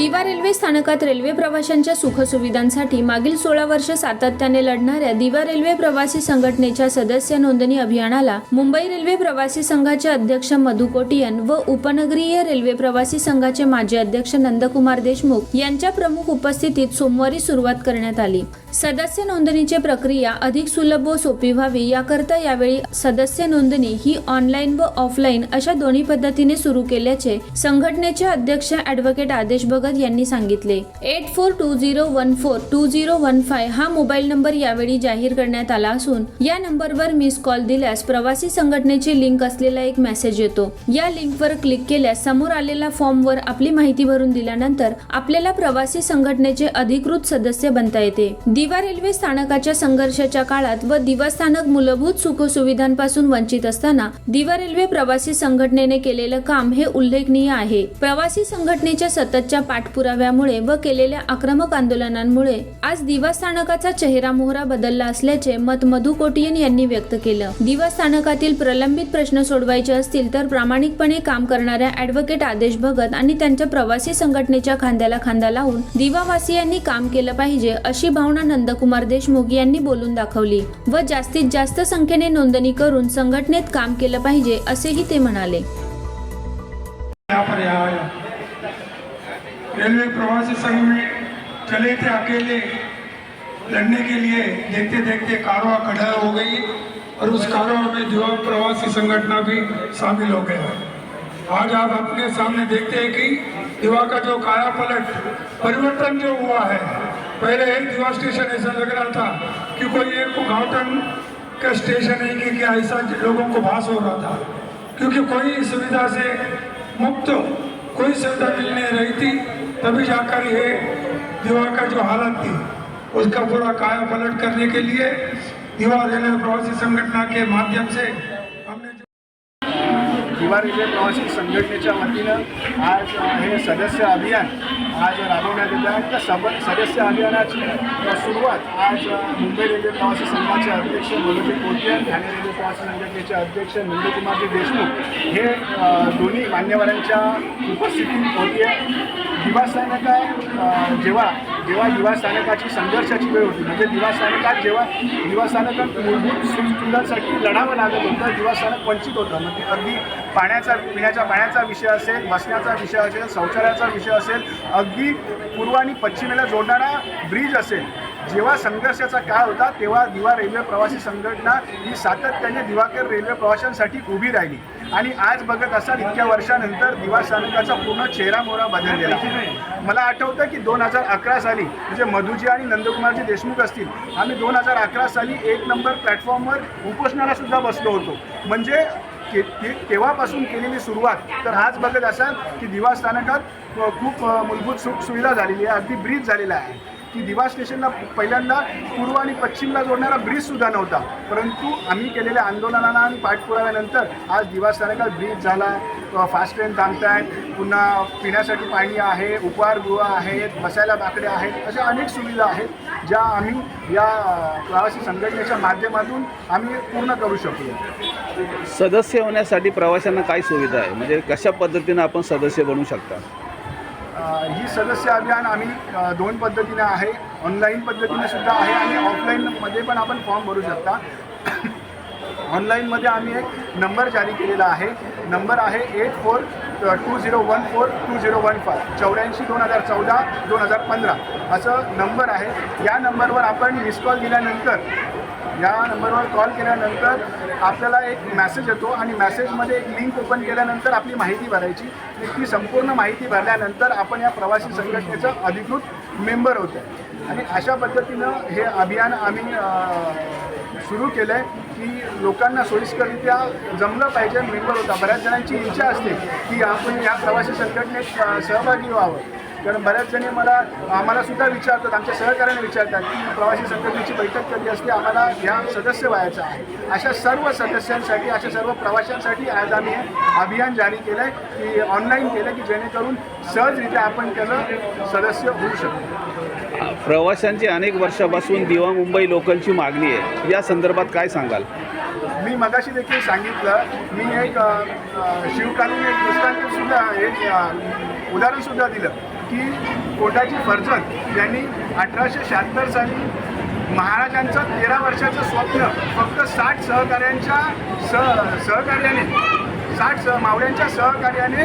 दिवा रेल्वे स्थानकात रेल्वे प्रवाशांच्या सुखसुविधांसाठी मागील सोळा वर्ष सातत्याने लढणाऱ्या दिवा रेल्वे प्रवासी संघटनेच्या सदस्य नोंदणी अभियानाला मुंबई रेल्वे प्रवासी संघाचे अध्यक्ष मधु कोटियन व उपनगरीय रेल्वे प्रवासी संघाचे माजी अध्यक्ष नंदकुमार देशमुख यांच्या प्रमुख उपस्थितीत सोमवारी सुरुवात करण्यात आली. सदस्य नोंदणीची प्रक्रिया अधिक सुलभ व सोपी व्हावी याकरता यावेळी सदस्य नोंदणी ही ऑनलाईन व ऑफलाईन अशा दोन्ही पद्धतीने सुरू केल्याचे संघटनेचे अध्यक्ष ॲडव्होकेट आदेश भगत यांनी सांगितले. Eight four two zero one four two zero one five हा मोबाईल नंबर यावेळी जाहीर करण्यात आला असून या नंबरवर मिस कॉल दिल्यास प्रवासी संघटनेची लिंक असलेला एक मेसेज येतो. या लिंकवर क्लिक केल्यास समोर आलेल्या फॉर्मवर आपली माहिती भरून दिल्यानंतर आपल्याला प्रवासी संघटनेचे अधिकृत सदस्य बनता येते. दिवा रेल्वे स्थानकाच्या संघर्षाच्या काळात व दिवा स्थानक मूलभूत सुखसुविधांपासून वंचित असताना दिवा रेल्वे प्रवासी संघटनेने केलेलं काम हे उल्लेखनीय आहे. प्रवासी संघटनेच्या सततच्या पाठपुराव्यामुळे व केलेल्या आक्रमक आंदोलनांमुळे आज दिवा स्थानकाचा चेहरा मोहरा बदलला असल्याचे मत मधु कोटियन यांनी व्यक्त केलं. दिवा स्थानकातील प्रलंबित प्रश्न सोडवायचे असतील तर प्रामाणिकपणे काम करणाऱ्या ऍडव्होकेट आदेश भगत आणि त्यांच्या प्रवासी संघटनेच्या खांद्याला खांदा लावून दिवावासियांनी काम केलं पाहिजे अशी भावना नंदकुमार देशमुख यांनी बोलून दाखवली व जास्तीत जास्त संख्येने नोंदणी करून संघटनेत काम केलं पाहिजे असेही ते म्हणाले. रेलवे प्रवासी संघ में चले थे अकेले लड़ने के लिए देखते देखते कारवा खड़ा हो गई और उस कारवा में युवा प्रवासी संगठन भी शामिल हो गया। आज आप अपने सामने देखते हैं कि युवा का जो काया पलट परिवर्तन जो हुआ है, पहले एक दिवा स्टेशन ऐसा लग रहा था कि कोई एक उद्घाटन का स्टेशन है कि क्या ऐसा लोगों को भास हो रहा था, क्योंकि कोई सुविधा से मुक्त कोई सुविधा मिलने रही थी, तभी जाकर ये दीवार का जो हालत थी, उसका पूरा काया पलट करने के लिए दीवार प्रवासी संगठना के माध्यम से दिवा रेल्वे प्रवासी संघटनेच्या वतीनं आज हे सदस्य अभियान आज राबवण्यात येत आहे. त्या सब सदस्य अभियानाची सुरुवात आज मुंबई रेल्वे प्रवासी संघाचे अध्यक्ष मनोजी कोटियन ठाणे रेल्वे प्रवासी संघटनेचे अध्यक्ष नंदकुमारजी देशमुख हे दोन्ही मान्यवरांच्या उपस्थितीत होते. दिवा स्थानका जेव्हा जेव्हा दिवा स्थानकाची संघर्षाची वेळ होती म्हणजे दिवा स्थानकात जेव्हा दिवा स्थानकात मूलभूत सुविधांसाठी लढावं लागत होतं दिवा स्थानक वंचित होतं. म्हणजे अगदी पाण्याचा पिण्याच्या पाण्याचा विषय असेल बसण्याचा विषय असेल शौचालयाचा विषय असेल अगदी पूर्व आणि पश्चिमेला जोडणारा ब्रिज असेल. जेव्हा संघर्षाचा काळ होता तेव्हा दिवा रेल्वे प्रवासी संघटना ही सातत्याने दिवाकर रेल्वे प्रवाशांसाठी उभी राहिली. आणि आज बघत असाल इतक्या वर्षानंतर दिवा स्थानकाचा पूर्ण चेहरा मोहरा बदललेला मला आठवतं की दोन हजार अकरा साली म्हणजे मधुजी आणि नंदकुमारजी देशमुख असतील आम्ही दोन हजार अकरा साली एक नंबर प्लॅटफॉर्मवर उपोषणाला सुद्धा बसलो होतो. म्हणजे के ते तेव्हापासून केलेली सुरुवात? तर आज बघत असाल की दिवा स्थानकात खूप मूलभूत सुख सुविधा झालेली आहे अगदी ब्रीज झालेला आहे. की दिवा स्टेशनला पहिल्यांदा पूर्व आणि पश्चिमला जोडणारा ब्रिजसुद्धा नव्हता. परंतु आम्ही केलेल्या आंदोलनाला आणि पाठपुराव्यानंतर आज दिवा स्थानकात ब्रिज झाला. फास्ट ट्रेन थांबत आहेत पुन्हा पिण्यासाठी पाणी आहे उपहारगृह आहेत बसायला बाकडे आहेत अशा अनेक सुविधा आहेत ज्या आम्ही या प्रवासी संघटनेच्या माध्यमातून आम्ही पूर्ण करू शकतो सदस्य होण्यासाठी प्रवाशांना काय सुविधा आहे? म्हणजे कशा पद्धतीनं आपण सदस्य बनू शकता? ही सदस्य अभियान आम्ही दोन पद्धतीने आहे. ऑनलाईन पद्धतीने सुद्धा आहे आणि ऑफलाईनमध्ये पण आपण फॉर्म भरू शकता. ऑनलाईनमध्ये आम्ही एक नंबर जारी केलेला आहे. नंबर आहे eight four two zero one four two zero one five चौऱ्याऐंशी दोन हजार चौदा दोन हजार पंधरा. असं नंबर आहे. या नंबरवर आपण मिस कॉल दिल्यानंतर या नंबरवर कॉल केल्यानंतर आपल्याला एक मॅसेज येतो आणि मॅसेजमध्ये एक लिंक ओपन केल्यानंतर आपली माहिती भरायची. ती संपूर्ण माहिती भरल्यानंतर आपण या प्रवासी संघटनेचं अधिकृत मेंबर होतो आहे आणि अशा पद्धतीनं हे अभियान आम्ही सुरू केलं आहे की लोकांना सोयीस्कररित्या जमलं पाहिजे मेंबर होता. बऱ्याच जणांची इच्छा असते की आपण या प्रवासी संघटनेत सहभागी व्हावं. कारण बऱ्याच जणी मला आम्हाला सुद्धा विचारतात आमच्या सहकार्याने विचारतात की प्रवासी संघटनेची बैठक कधी असते आम्हाला ह्या सदस्य व्हायचं आहे. अशा सर्व सदस्यांसाठी अशा सर्व प्रवाशांसाठी आज आम्ही अभियान जारी केलं आहे की ऑनलाईन केलं की जेणेकरून सहजरित्या आपण त्याचं सदस्य होऊ शकतो प्रवाशांची अनेक वर्षापासून दिवा मुंबई लोकलची मागणी आहे. या संदर्भात काय सांगाल? मी मगाशी देखील सांगितलं मी एक शिवकालीन एक दृष्टांतसुद्धा एक उदाहरणसुद्धा दिलं. की कोटाची फर्जत यांनी अठराशे शहात्तर साली महाराजांचं तेरा वर्षाचं स्वप्न फक्त साठ सहकाऱ्यांच्या सह सहकार्याने साठ सह मावळ्यांच्या सहकार्याने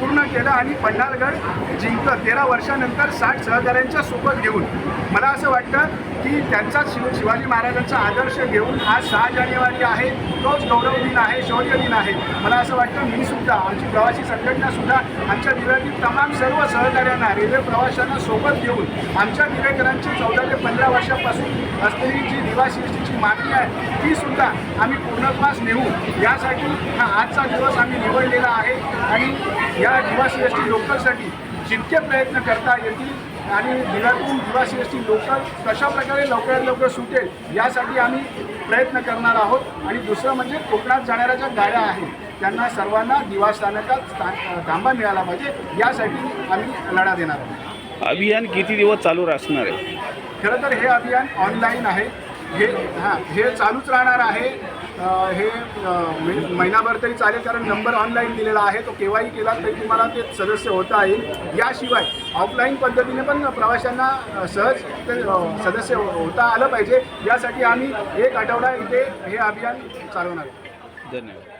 पूर्ण केलं आणि पन्हाळगड जिंकलं. तेरा वर्षानंतर साठ सहकाऱ्यांच्या सोबत घेऊन. मला असं वाटतं की त्यांचा शिव शिवाजी महाराजांचा आदर्श घेऊन आज सहा जानेवारी आहे. तोच गौरव दिन आहे शौर्य दिन आहे. मला असं वाटतं मी सुद्धा आमची प्रवासी संघटना सुद्धा आमच्या दिव्यातील तमाम सर्व सहकाऱ्यांना रेल्वे प्रवाशांना सोबत घेऊन आमच्या दिवेकरांची चौदा ते पंधरा वर्षापासून असलेली जी दिवाशिष्टीची मागणी आहे ती सुद्धा आम्ही पूर्णत्वास नेऊ. यासाठी हा आजचा दिवस आम्ही निवडलेला आहे आणि या दिवा सी एस टी लोकलसाठी जितके प्रयत्न करता येतील आणि दिव्यातून दिवा सी एस टी लोकल कशा प्रकारे लवकरात लवकर सुटेल यासाठी आम्ही प्रयत्न करणार आहोत. आणि दुसरं म्हणजे कोकणात जाणाऱ्या ज्या गाड्या आहेत त्यांना सर्वांना दिवा स्थानकात स्थान थांबा मिळाला पाहिजे. यासाठी आम्ही लढा देणार आहोत. अभियान किती दिवस चालू असणार आहे? खरं तर हे अभियान ऑनलाईन आहे. हे हां हे चालूच राहणार आहे. हे म्हणजे महिनाभर तरी चालेल कारण नंबर ऑनलाईन दिलेला आहे तो केव्हाही केला तरी तुम्हाला ते सदस्य होता येईल. याशिवाय ऑफलाईन पद्धतीने पण प्रवाशांना सहज ते सदस्य होता आलं पाहिजे. यासाठी आम्ही एक आठवडा इथे हे अभियान चालवणार आहे धन्यवाद.